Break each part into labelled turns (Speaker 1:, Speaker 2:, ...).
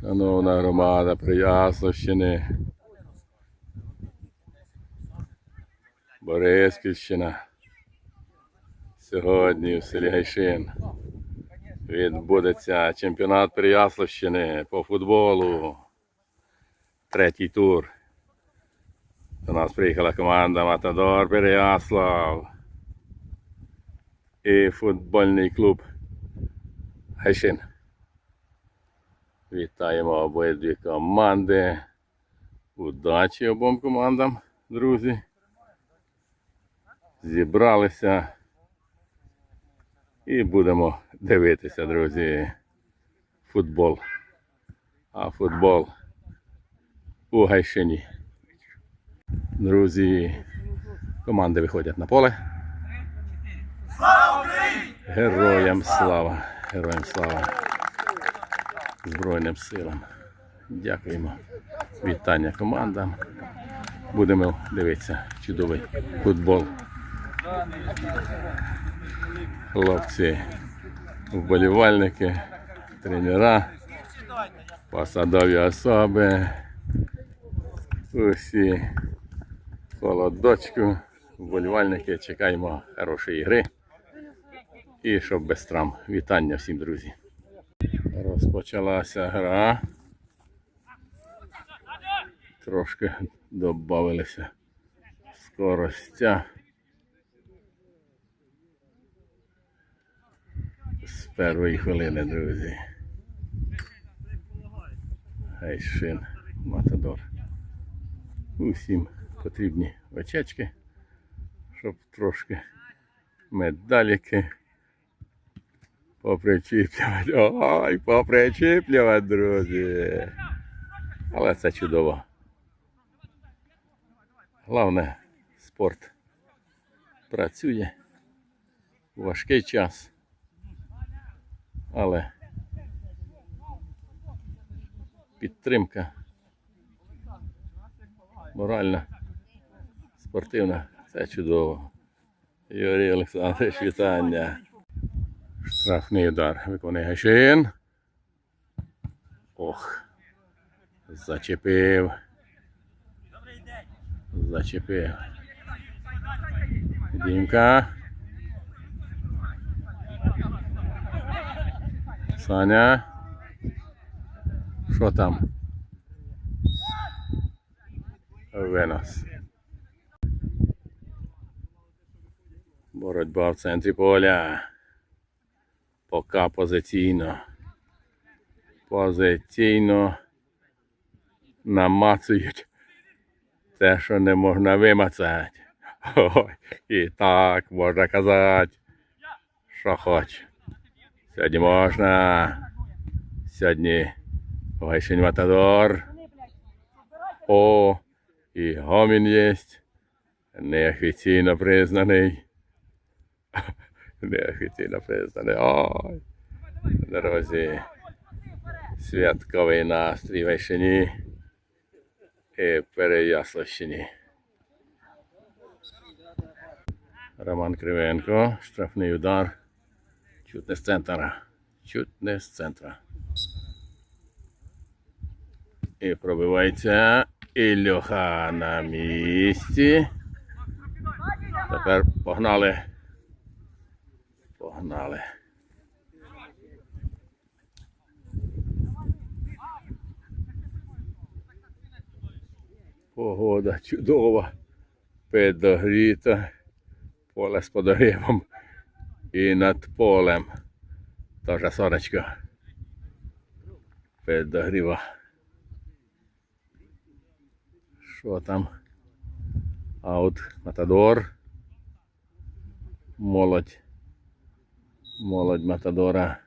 Speaker 1: Шановна громада Прияславщини. Бориспільщина. Сьогодні в селі Гайшин відбудеться чемпіонат Переяславщини по футболу. Третій тур. До нас приїхала команда Матадор Переяслав і футбольний клуб Гайшин. Вітаємо обидві команди. Удачі обом командам, друзі. Зібралися. І будемо дивитися, друзі, футбол. А футбол у Гайшині. Друзі, команди виходять на поле. Героям слава! Героям слава! Збройним силам. Дякуємо. Вітання командам. Будемо дивитися чудовий футбол. Хлопці, вболівальники, тренера, посадові особи. Усі холодочку, вболівальники, чекаємо хорошої гри. І щоб без травм. Вітання всім, друзі. Розпочалася гра. Трошки додавалися скоростя. З першої хвилини, друзі. Гайшин, Матадор. Усім потрібні очечки, щоб трошки медаліки попричіплювати. Ой, попричіплювати, друзі. Але це чудово. Головне, спорт працює у важкий час. Але підтримка моральна, спортивна, це чудово. Юрій Олександрович, вітання. Штрафний удар виконує Гашин. Ох. Зачепив. Зачепив. Дімка. Саня. Що там? Винос. Боротьба в центрі поля. Поки позиційно. Позиційно намацують те, що не можна вимацати. І так можна казати, що хоч. Сьогодні можна. Сьогодні Гайшин Матадор. О, і гомін є. Неофіційно признаний. Неофіційно признаний. Ой. Друзі. Святковий настрій в Гайшині і Переяславщині. Роман Кривенко, штрафний удар. Чуть не з центра. Чуть не з центра. І пробивається Ілюха на місці. Тепер погнали. Погнали. Погода чудова, підогріта, поле з подогрівом і над полем. Тоже сонечко підогріва. Що там? Аут Матадор. Молодь. Молодь Матадора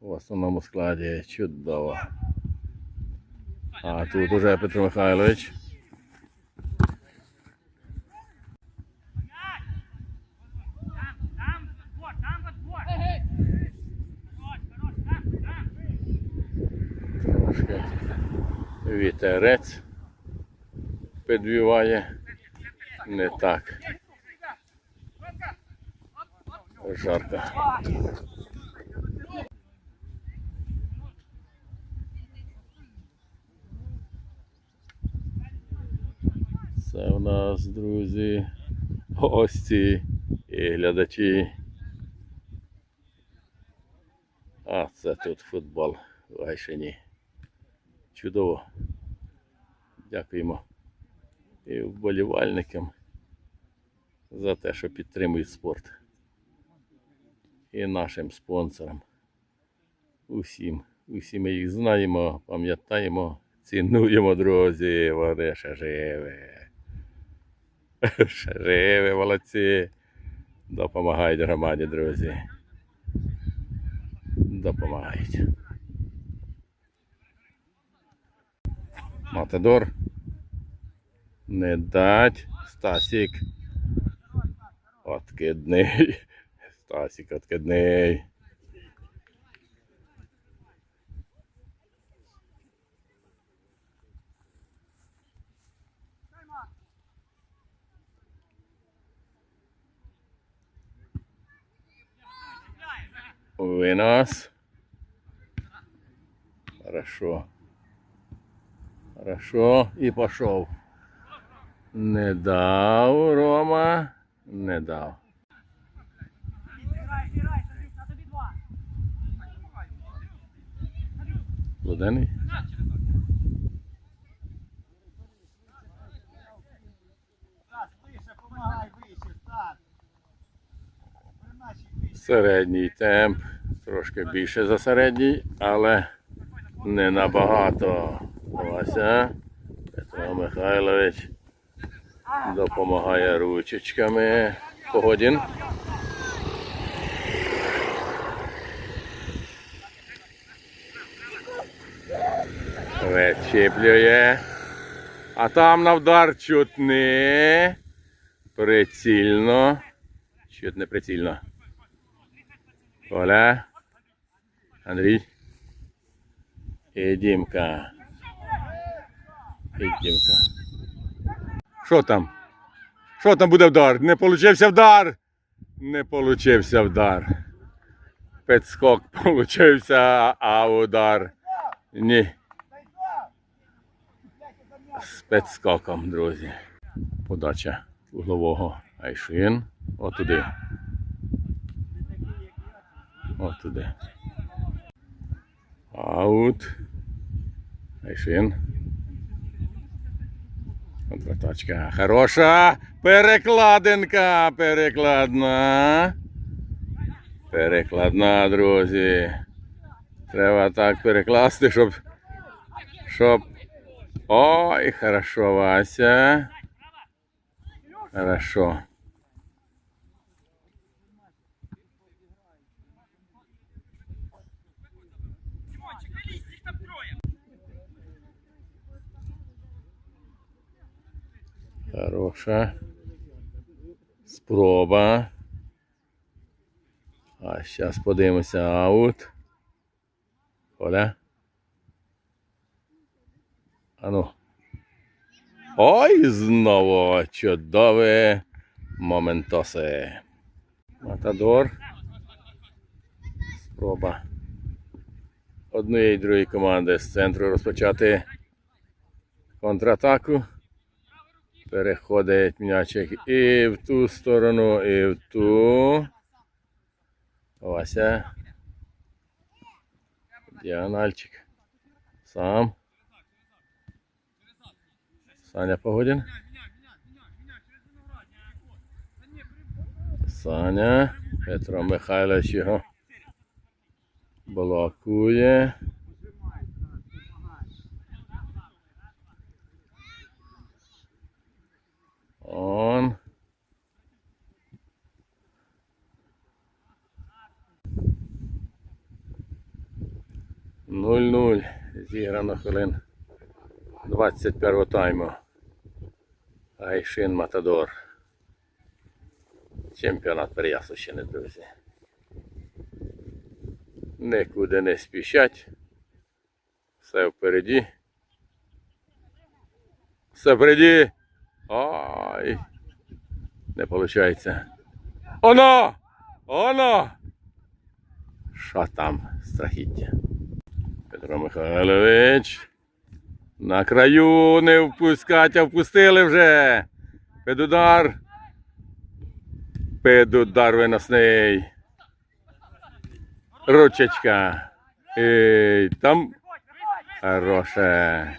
Speaker 1: в основному складі чудово. А тут уже Петро Михайлович. Вітерець підвіває. Не так жарко. Це в нас, друзі, гості і глядачі. А, це тут футбол в Гайшині. Чудово. Дякуємо і вболівальникам за те, що підтримують спорт. І нашим спонсорам. Усім. Усі ми їх знаємо, пам'ятаємо, цінуємо, друзі. Вони ще живі. Ще живі, молодці. Допомагають громаді, друзі. Допомагають. Матадор. Не дать. Стасік. Откидний. Стасік откидний. Вынос. Хорошо. Хорошо. І пішов. Не дав, Рома. Не дав.
Speaker 2: Грай, грай, на тобі два. Вище.
Speaker 1: Середній темп. Трошки більше за середній, але не набагато. Вася Петро Михайлович допомагає ручечками. Погодін. Вичіплює. А там на вдар чуть не прицільно. Чуть не прицільно. Оля. Андрій. І Дімка. І Дімка. Що там? Що там буде вдар? Не получився вдар. Не получився вдар. Підскок получився, а удар. Ні. З підскоком, друзі. Подача углового Айшин. Отуди. От туди. Аут. Айшин. Контратачка. Хороша. Перекладинка. Перекладна. Перекладна, друзі. Треба так перекласти, щоб. Щоб. Ой, хорошо, Вася. Хорошо. Хороша. Спроба. А зараз подивимося аут. Оля. Ану. Ой, знову чудові моментоси. Матадор. Спроба. Однієї і другої команди з центру розпочати контратаку. Переходить м'ячик і в ту сторону, і в ту. Вася. Діагональчик. Сам. Саня Погодін. Саня. Петро Михайлович його блокує. Он. Нуль-нуль. Зіграно хвилин 21 тайму. Айшин Матадор. Чемпіонат Переяславщини, друзі. Нікуди не спішать. Все впереді. Все впереді. Ай. Не виходить. Оно! Оно! Що там? Страхіття. Петро Михайлович. На краю не впускать, а впустили вже. Педудар. Педудар виносний. Ручечка. І там хороше.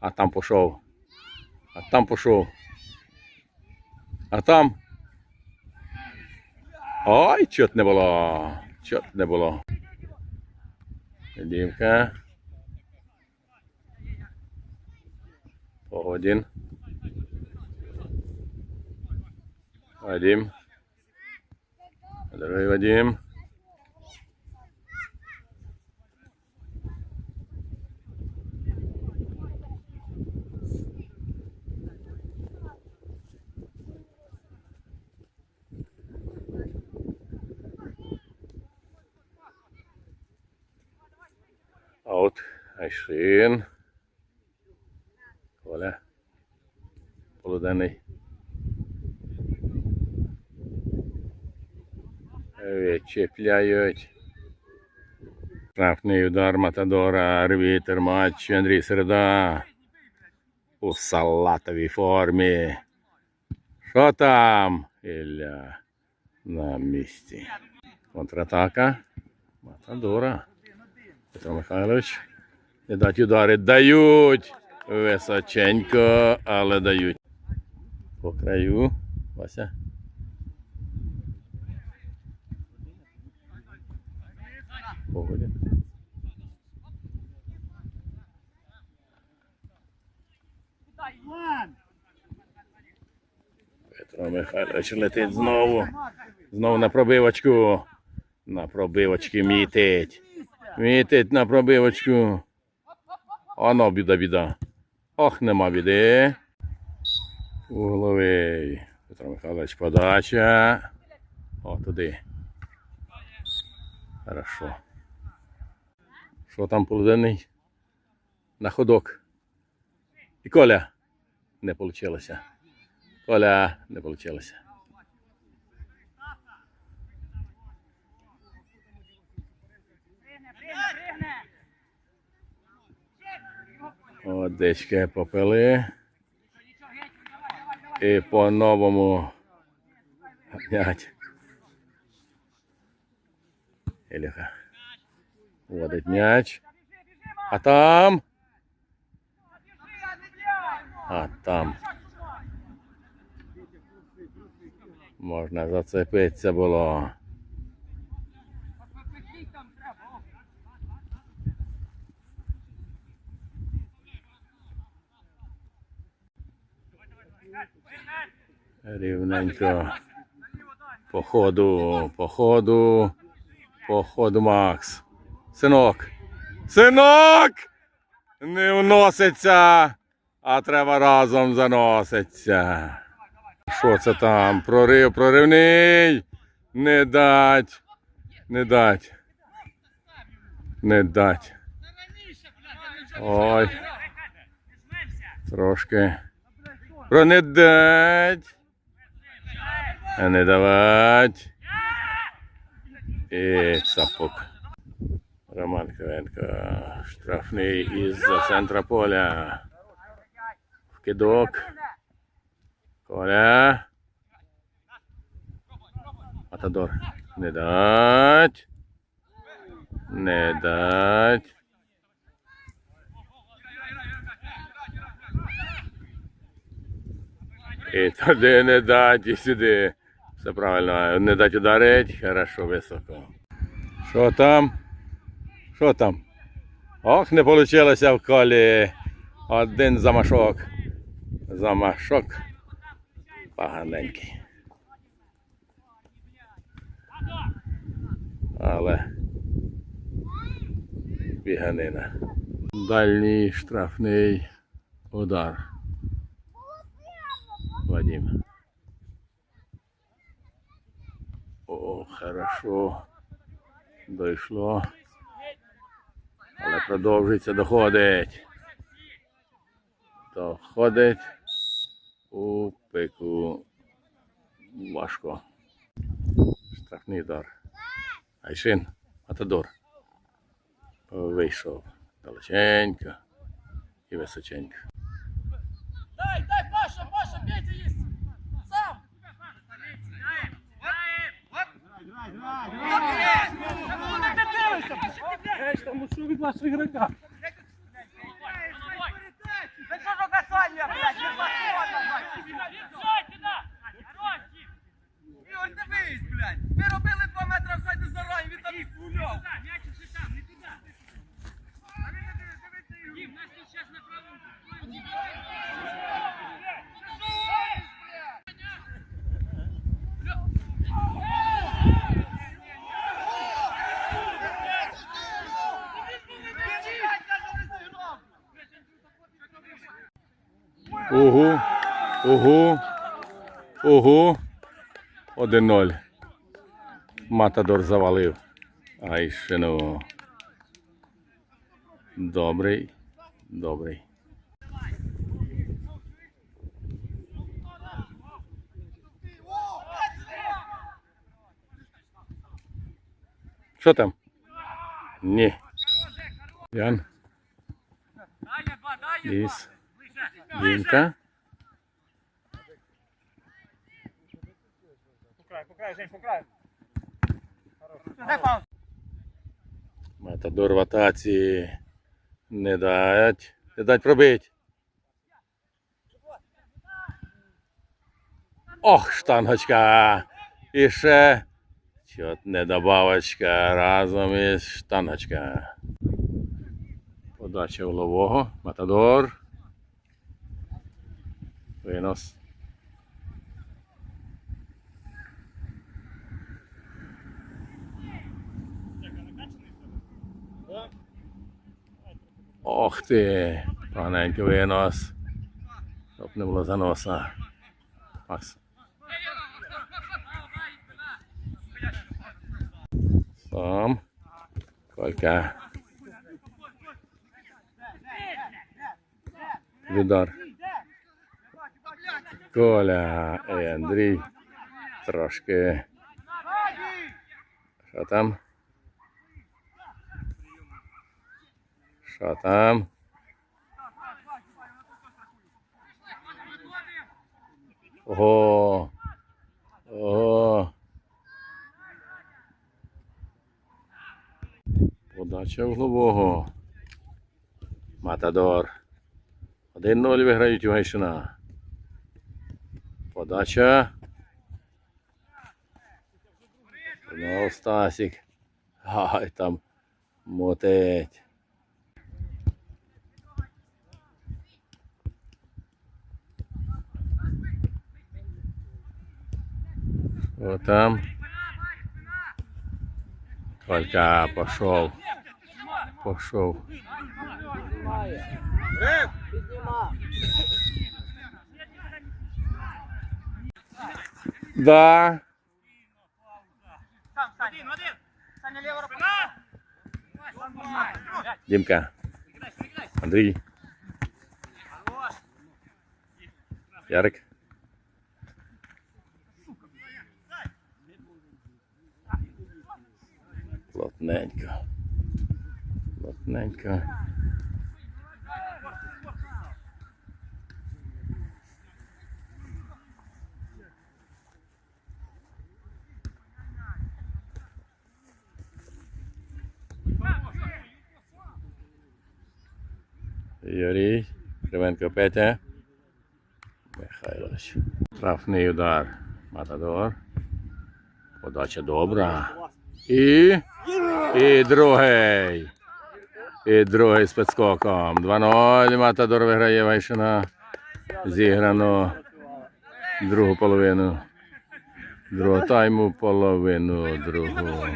Speaker 1: А там пішов. А там пішов. А там. Ой, чот не було. Чот не було. Дівка. Погодін. Вадим. Здоровий Вадим. Out. Айшин. Коля. Полуденний. Відчіпляють. Штрафний удар Матадора, арбітер матчу Андрій Середа. У салатовій формі. Що там? Ілля на місці. Контратака. Матадора. Петро Михайлович. Не дать удари. Дають. Височенько, але дають. По краю. Вася. Погодя.
Speaker 2: Іван!
Speaker 1: Петро Михайлович летить знову. Знову на пробивочку. На пробивочки мітить. Мітить на пробивочку. Оно біда біда. Ох, нема біди. Угловий. Петро Михайлович подача. О, туди. Хорошо. Що там полуденний? На ходок. І Коля. Не вийшло. Коля, не вийшло.
Speaker 2: Пригне!
Speaker 1: Попили.
Speaker 2: Нічого, геть, давай, давай, давай!
Speaker 1: І по-новому ганять. Ілюха. Водить м'яч. А там.
Speaker 2: А
Speaker 1: там. Можна зацепитися було. Рівненько. По ходу, по ходу, по ходу Макс. Синок. Синок! Не вноситься, а треба разом заноситься. Що це там? Прорив, проривний. Не дать. Не дать. Не дать. Ой. Трошки. Про не дать. А не давать. І цапок. Роман Кривенко. Штрафний із центра поля. Вкидок. Коля. Матадор. Не дать. Не дать. І туди не дать, і сюди. Все правильно. Не дать ударить. Хорошо, високо. Що там? Що там? Ох, не вийшло в колі. Один замашок. Замашок. Поганенький. Але біганина. Дальній штрафний удар. Вадим. О, хорошо. Дійшло. Але продовжується, доходить. Доходить у пику. Важко. Штрафний удар. Айшин, Матадор. Вийшов далеченько. і височенько.
Speaker 2: Дай, дай, Паша, Паша, Петя есть.
Speaker 3: Тому що від нашого ігрока.
Speaker 2: Да что же касание, блядь, не посмотрно, Ігор, дивись, блядь. Ви робили два метри зайди за рай, він там їх гуляв.
Speaker 1: Угу. Угу. Угу. 1-0. Матадор завалив. Ай, ну. Добрий. Добрий. Що там? Ні. Ян. Ліс.
Speaker 3: Покрай.
Speaker 1: Матадор в атаці. Не дать. Не дать пробить. Ох, штангочка. І ще чотне добавочка разом із штангочка. Подача углового. Матадор. Винос. Ох ти, поганенький винос. Щоб не було заноса. Макс. Сам. Колька. Відар. Коля і Андрій. Трошки. Що там? Що там? Ого. Ого. Подача углового. Матадор. 1-0 виграють у Гайшина. Подача. Знову Стасік. Ай там мотить. Що там? Колька пошел. Пошел. Да.
Speaker 2: Сам, Саня. Один, один. Саня, лево руку.
Speaker 1: Дімка. Андрій. Ярик. Плотненько. Плотненько. Юрій, Кривенко Петя. Михайлович. Трафний удар. Матадор. Подача добра. І. І другий. І другий з підскоком. 2-0. Матадор виграє Вайшина. Зіграно другу половину. Другого тайму половину другу.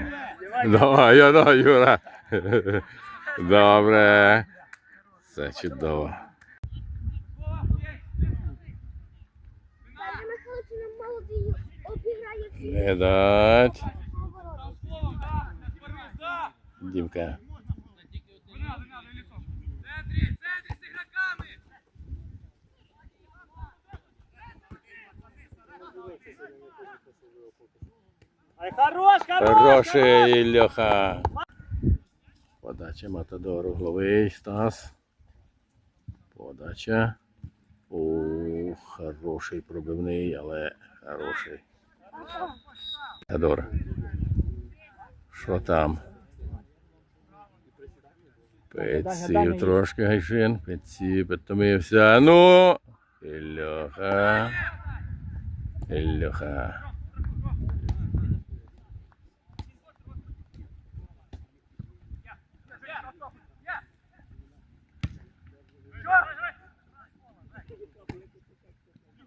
Speaker 1: Давай, я Юра. Добре. Це чудово.
Speaker 4: Ваня Михайлович нам молодий обіграє всі
Speaker 1: Не дать.
Speaker 4: повороти.
Speaker 1: Дімка.
Speaker 2: Центрі, центрі з ігроками.
Speaker 3: Ай, хорош, хорош!
Speaker 1: Хороший Льоха. Подача Матадору головий Стас. Подача. О, хороший пробивний, але хороший. Адор. Що там? Підсів трошки гайшин, підсів, підтомився. Ну, Ільоха. Ільоха.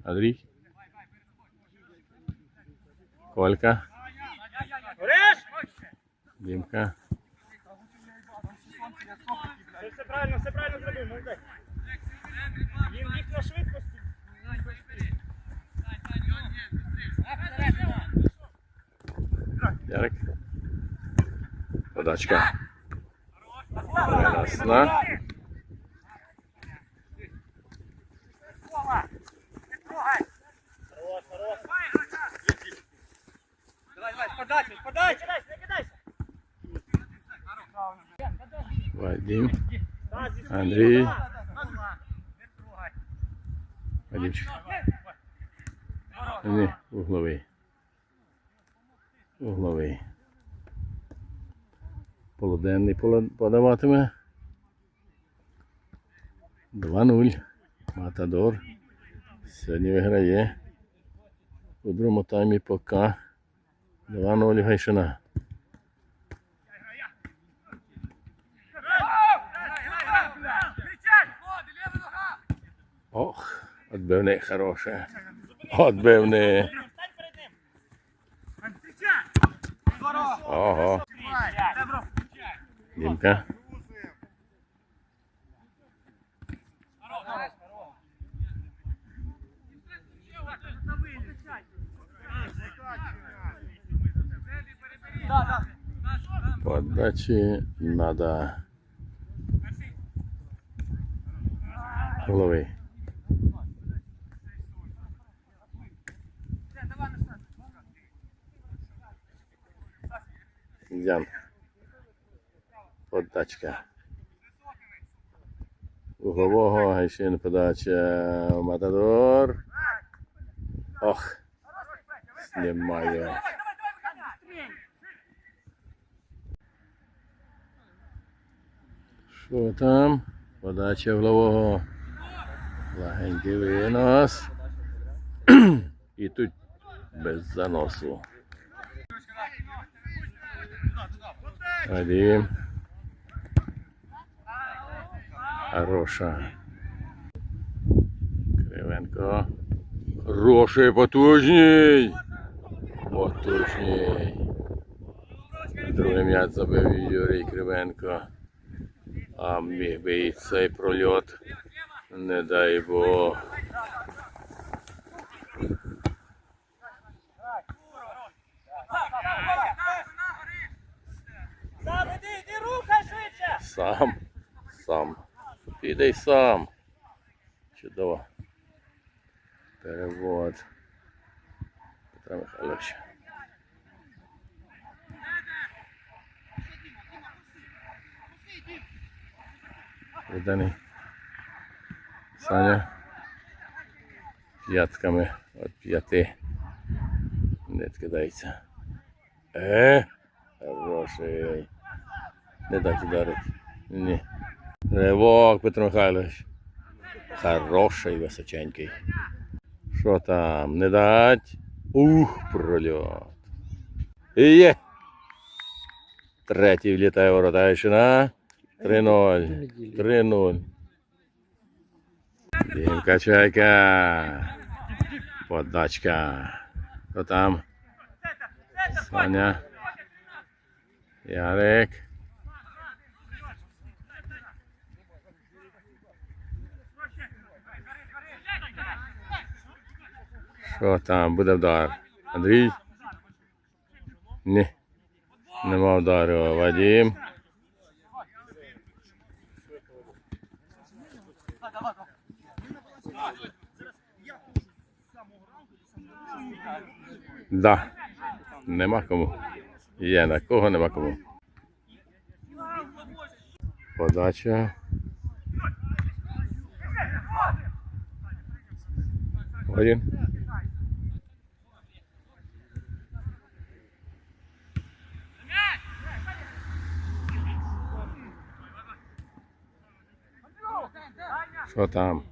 Speaker 1: Андрій. Колька. Дімка.
Speaker 3: Все, правильно, все правильно зробив. Він біг на швидкості.
Speaker 1: Ярик. Подачка. Ясна.
Speaker 3: Хорош, хорош.
Speaker 2: Давай, давай, подача, подача.
Speaker 3: Не кидайся, не кидайся.
Speaker 1: Вадим. Андрій. Вадимчик. Ні, угловий. Угловий. Полуденний подаватиме. 2-0. Матадор. Сьогодні виграє. У другому таймі поки 2-0 не
Speaker 2: Кричать! Ходи, ліва!
Speaker 1: Ох, отбивне хороше. Отбивне. Ого. Дімка.
Speaker 2: Да, да.
Speaker 1: Подачі надо голови. Ян. Подачка. Углового, Гайшин подача Матадор. Ох. Знімаю. Що там? Подача углового. Легенький винос. І тут без заносу. Вадим. Хороша. Кривенко. Хороший, потужній. Потужній. Другий м'яч забив Юрій Кривенко. А міг би і цей прольот. Не дай Бог.
Speaker 3: Сам іди, іди, рухай швидше.
Speaker 1: Сам. Сам. Піди сам. Чудово. Перевод. Петра Михайловича. Виданий. Саня. П'ятками от п'яти. Не кидається. Е, хороший. Не дать ударити. Ні. Ривок, Петро Михайлович. Хороший височенький. Що там? Не дать? Ух, прольот. І є. Третій влітає воротайщина. 3-0. 3-0. Дімка чайка. Подачка. Що там? Саня. Ярик. Що там? Буде вдар. Андрій? Ні. Нема удару. Вадим. Да. Нема кому. Є на кого нема кому. Подача. Один. Що там?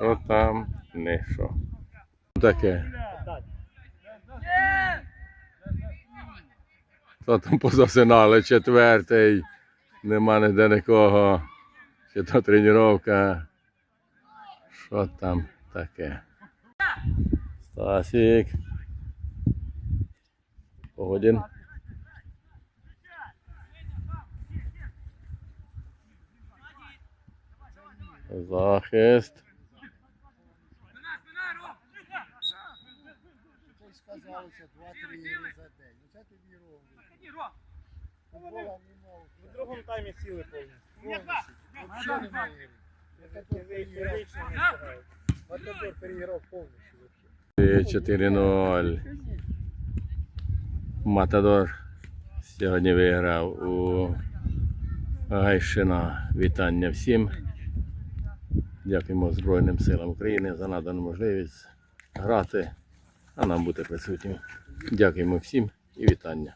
Speaker 1: Що там? Не що. Таке. Що там позасинали? Четвертий. Нема ніде нікого. Чи то тренування. Що там таке? Стасік. Погодін. Захист.
Speaker 5: Сказалося 2-3 ігри за день. Ну це тобі ровно. Футбола немає.
Speaker 3: В другому таймі сіли повністю.
Speaker 5: Взагалі немає ігри. Матадор
Speaker 3: не
Speaker 5: переіграв повністю.
Speaker 1: 4-0. Матадор сьогодні виграв у Гайшина. Вітання всім. Дякуємо Збройним силам України за надану можливість грати, а нам бути присутнім. Дякуємо всім і вітання.